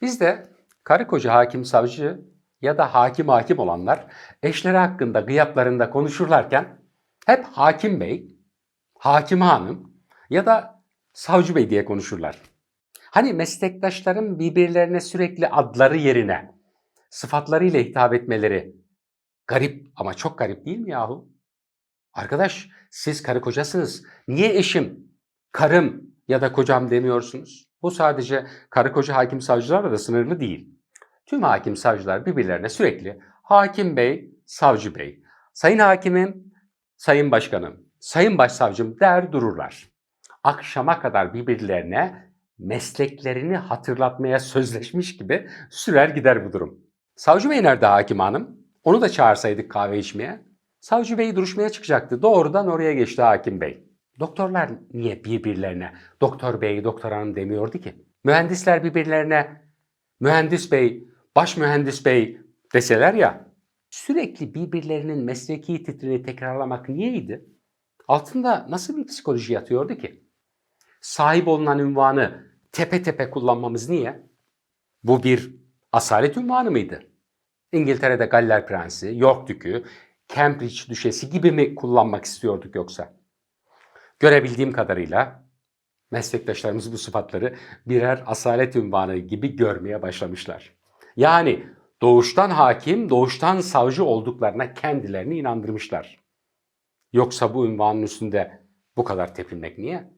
Bizde karı koca hakim savcı ya da hakim hakim olanlar eşleri hakkında gıyaplarında konuşurlarken hep hakim bey, hakim hanım ya da savcı bey diye konuşurlar. Hani meslektaşların birbirlerine sürekli adları yerine sıfatlarıyla hitap etmeleri garip ama çok garip değil mi yahu? Arkadaş siz karı kocasınız. Niye eşim, karım ya da kocam demiyorsunuz? Bu sadece karı koca hakim savcılarla da sınırlı değil. Tüm hakim savcılar birbirlerine sürekli hakim bey, savcı bey, sayın hakimim, sayın başkanım, sayın başsavcım der dururlar. Akşama kadar birbirlerine mesleklerini hatırlatmaya sözleşmiş gibi sürer gider bu durum. Savcı bey nerede hakim hanım? Onu da çağırsaydık kahve içmeye. Savcı bey duruşmaya çıkacaktı. Doğrudan oraya geçti hakim bey. Doktorlar niye birbirlerine doktor bey, doktor hanım demiyordu ki? Mühendisler birbirlerine mühendis bey, baş mühendis bey deseler ya. Sürekli birbirlerinin mesleki titrini tekrarlamak niyeydi? Altında nasıl bir psikoloji yatıyordu ki? Sahip olunan ünvanı tepe tepe kullanmamız niye? Bu bir asalet ünvanı mıydı? İngiltere'de Galler Prensi, York Dükü, Cambridge Düşesi gibi mi kullanmak istiyorduk yoksa? Görebildiğim kadarıyla meslektaşlarımız bu sıfatları birer asalet ünvanı gibi görmeye başlamışlar. Yani doğuştan hakim, doğuştan savcı olduklarına kendilerini inandırmışlar. Yoksa bu ünvanın üstünde bu kadar tepinmek niye?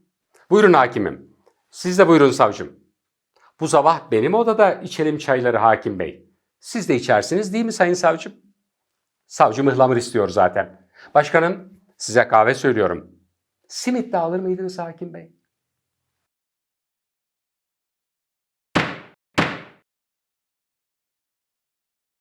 Buyurun hakimim. Siz de buyurun savcım. Bu sabah benim odada içelim çayları hakim bey. Siz de içersiniz değil mi sayın savcım? Savcı mıhlamır istiyor zaten. Başkanım size kahve söylüyorum. Simit de alır mıydınız hakim bey?